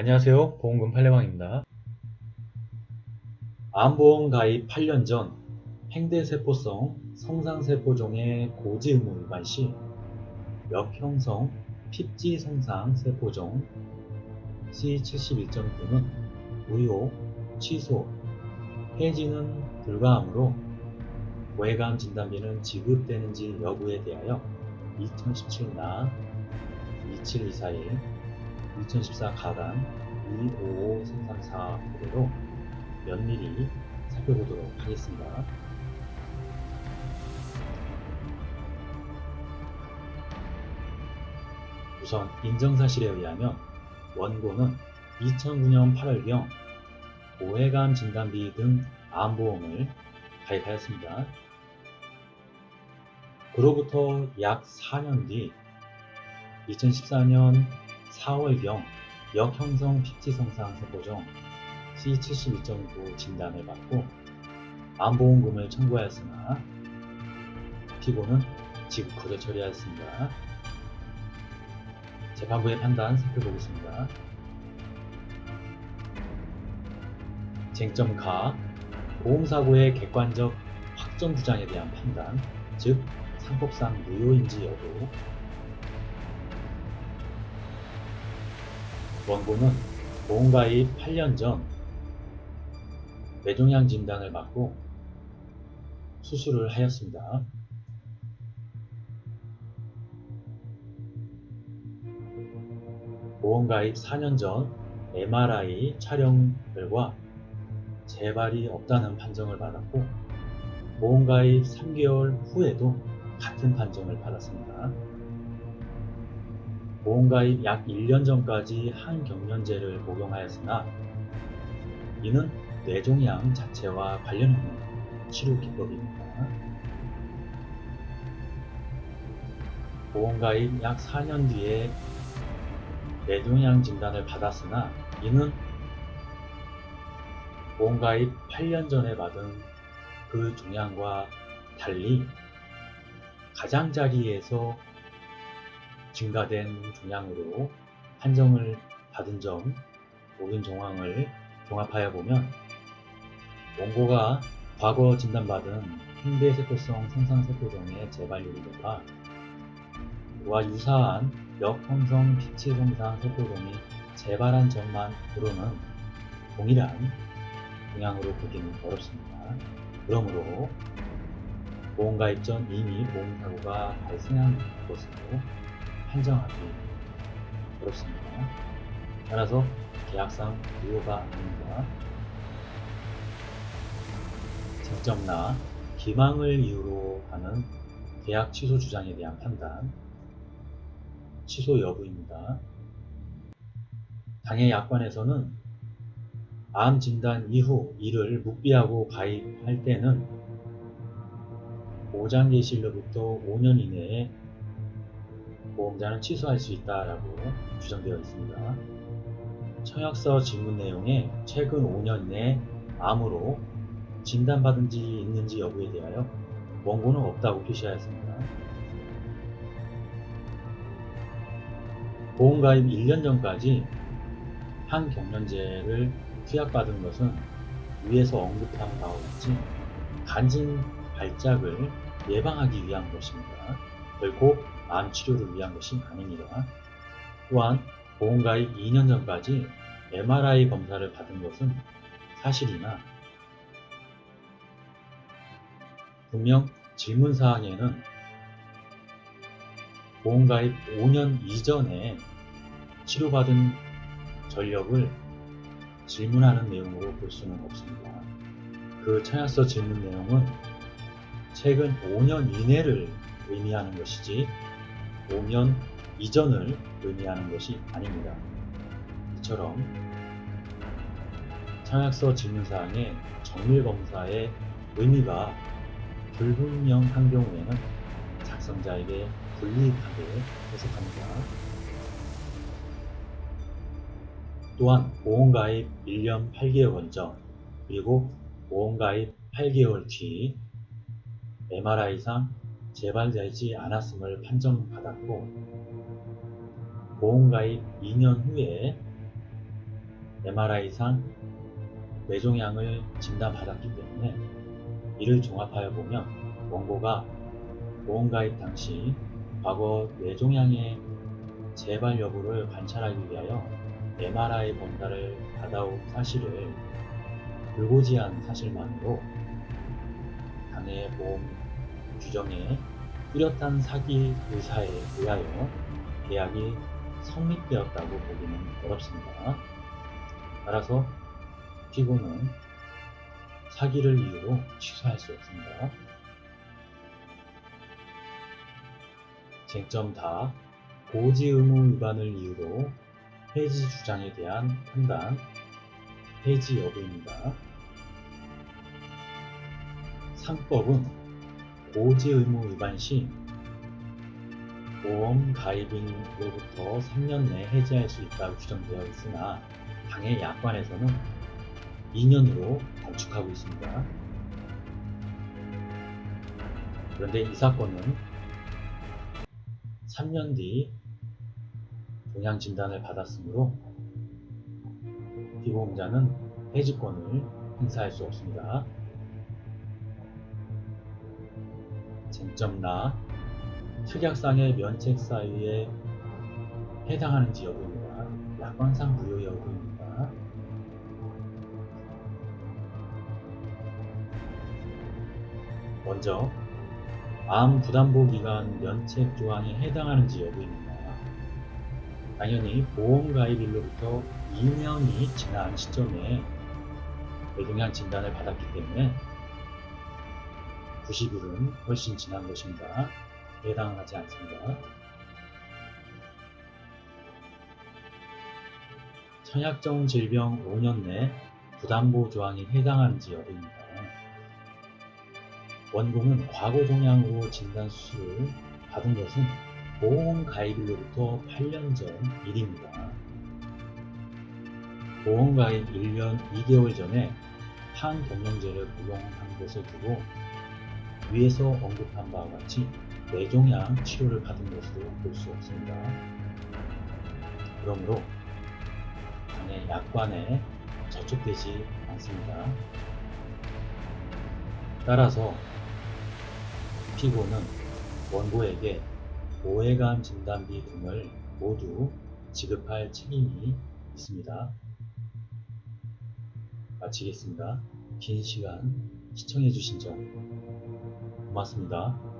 안녕하세요. 보험금 팔례방입니다. 암보험 가입 8년 전 행대세포성 성상세포종의 고지 의무 위반 시 역형성 핍지 성상 세포종 C71.9는 무효, 취소, 해지는 불가하므로 외감 진단비는 지급되는지 여부에 대하여 2017나 27241 2014 가단 255334호로 면밀히 살펴보도록 하겠습니다. 우선 인정사실에 의하면 원고는 2009년 8월경 오해감 진단비 등 암보험을 가입하였습니다. 그로부터 약 4년 뒤 2014년 4월경 역형성 픽지성상 세포종 C72.9 진단을 받고 암보험금을 청구하였으나 피고는 지급 거절 처리하였습니다. 재판부의 판단 살펴보겠습니다. 쟁점 가 보험사고의 객관적 확정 주장에 대한 판단, 즉 상법상 무효인지 여부 원고는 보험가입 8년 전 뇌종양 진단을 받고 수술을 하였습니다. 보험가입 4년 전 MRI 촬영 결과 재발이 없다는 판정을 받았고 보험가입 3개월 후에도 같은 판정을 받았습니다. 보험가입 약 1년 전까지 항경련제를 복용하였으나 이는 뇌종양 자체와 관련 없는 치료 기법입니다. 보험가입 약 4년 뒤에 뇌종양 진단을 받았으나 이는 보험가입 8년 전에 받은 그 종양과 달리 가장자리에서 증가된 종양으로 판정을 받은 점 모든 정황을 종합하여 보면 원고가 과거 진단받은 행대세포성 성상세포종의 재발률이 높아 그와 유사한 역형성 피치성상 세포종이 재발한 점만 으로는 동일한 종양으로 보기는 어렵습니다. 그러므로 보험가입 전 이미 보험사고가 발생한 것으로 판정하기 어렵습니다. 따라서 계약상 무효가 아닙니다. 쟁점나 기망을 이유로 하는 계약 취소 주장에 대한 판단 취소 여부입니다. 당해 약관에서는 암 진단 이후 이를 묵비하고 가입할 때는 보장 개시일로부터 5년 이내에 보험자는 취소할 수 있다라고 규정되어 있습니다. 청약서 질문 내용에 최근 5년 내 암으로 진단받은 지 있는지 여부에 대하여 원고는 없다고 표시하였습니다. 보험가입 1년 전까지 항경련제를 투약받은 것은 위에서 언급한 바와 같이 간진 발작을 예방하기 위한 것입니다. 결코 암 치료를 위한 것이 아닙니다. 또한 보험가입 2년 전까지 MRI 검사를 받은 것은 사실이나 분명 질문사항에는 보험가입 5년 이전에 치료받은 전력을 질문하는 내용으로 볼 수는 없습니다. 그 청약서 질문 내용은 최근 5년 이내를 의미하는 것이지 5년 이전을 의미하는 것이 아닙니다. 이처럼 청약서 질문사항의 정밀검사의 의미가 불분명한 경우에는 작성자에게 불리하게 해석합니다. 또한 보험가입 1년 8개월 전 그리고 보험가입 8개월 뒤 MRI상 재발되지 않았음을 판정받았고 보험가입 2년 후에 MRI상 뇌종양을 진단받았기 때문에 이를 종합하여 보면 원고가 보험가입 당시 과거 뇌종양의 재발 여부를 관찰하기 위하여 MRI 검사를 받아온 사실을 불고지한 사실만으로 당해 보험 규정에 뚜렷한 사기 의사에 의하여 계약이 성립되었다고 보기는 어렵습니다. 따라서 피고는 사기를 이유로 취소할 수 없습니다. 쟁점 다 고지 의무 위반을 이유로 해지 주장에 대한 판단, 해지 여부입니다. 상법은 고지 의무 위반 시 보험 가입인으로부터 3년 내 해지할 수 있다고 규정되어 있으나 당해 약관에서는 2년으로 단축하고 있습니다. 그런데 이 사건은 3년 뒤 종양 진단을 받았으므로 피보험자는 해지권을 행사할 수 없습니다. 쟁점 나 특약상의 면책 사유에 해당하는지 여부입니다. 약관상 무효 여부입니다. 먼저 암 부담보 기간 면책 조항에 해당하는지 여부입니다. 당연히 보험 가입일로부터 2년이 지난 시점에 뇌종양 진단을 받았기 때문에 90일은 훨씬 지난 것입니다. 해당하지 않습니다. 청약정 질병 5년 내 부담보 조항에 해당하는지 여부입니다. 원고는 과거 종양으로 진단 수술을 받은 것은 보험 가입일로부터 8년 전 일입니다. 보험 가입 1년 2개월 전에 항경영제를 복용한 것을 두고 위에서 언급한 바와 같이 뇌종양 치료를 받은 것으로 볼 수 없습니다. 그러므로 당의 약관에 저촉되지 않습니다. 따라서 피고는 원고에게 오해감 진단비 등을 모두 지급할 책임이 있습니다. 마치겠습니다. 긴 시간 시청해주신 점 고맙습니다.